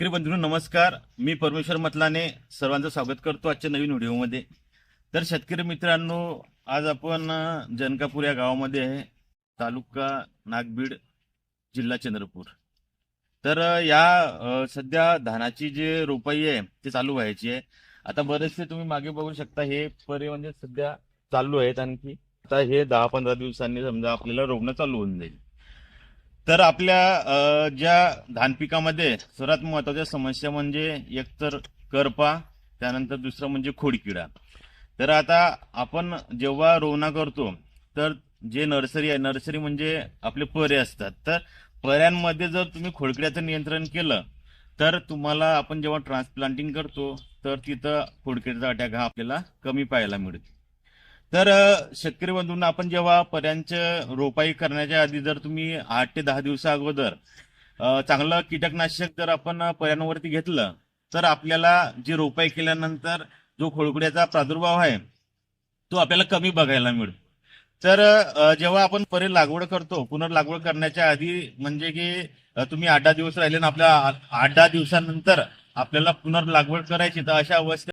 शेतकरी बंधू नमस्कार. मी परमेश्वर मतलाने सर्वांचं स्वागत करतो आजच्या नवीन व्हिडिओमध्ये. तर शेतकरी मित्रांनो आज आपण जनकापूर या गावामध्ये आहे. तालुका नागबीड जिल्हा चंद्रपूर. तर या सध्या धानाची जे रोपाई आहे ते चालू व्हायची आहे. आता बरेचसे तुम्ही मागे बघू शकता हे परे म्हणजे सध्या चालू आहेत. आणखी आता हे दहा पंधरा दिवसांनी समजा आपल्याला रोवणं चालू होऊन जाईल. तर आपल्या ज्या धान पिकामध्ये सर्वात महत्त्वाच्या समस्या म्हणजे एकतर करपा त्यानंतर दुसरं म्हणजे खोडकिडा. तर आता आपण जेव्हा रोवणा करतो तर जे नर्सरी आहे नर्सरी म्हणजे आपले परे असतात. तर पर्यांमध्ये जर तुम्ही खोडकिड्याचं नियंत्रण केलं तर तुम्हाला आपण जेव्हा ट्रान्सप्लांटिंग करतो तर तिथं खोडकिड्याचा अटॅक हा आपल्याला कमी पाहायला मिळतो. तर शेतकरी बंधूंना आपण जेव्हा पर्यांचं रोपाई करण्याच्या आधी जर तुम्ही आठ ते दहा दिवसा अगोदर चांगलं कीटकनाशक जर आपण पर्यांवरती घेतलं तर आपल्याला जी रोपाई केल्यानंतर जो खोडकुड्याचा प्रादुर्भाव आहे तो आपल्याला कमी बघायला मिळतो. तर जेव्हा आपण परे लागवड करतो पुनर्लागवड करण्याच्या आधी म्हणजे की तुम्ही आठ दहा दिवस राहिले ना आपल्या आठ दहा दिवसानंतर आपल्याला पुनर्लागवड करायची तर अशा अवस्थेत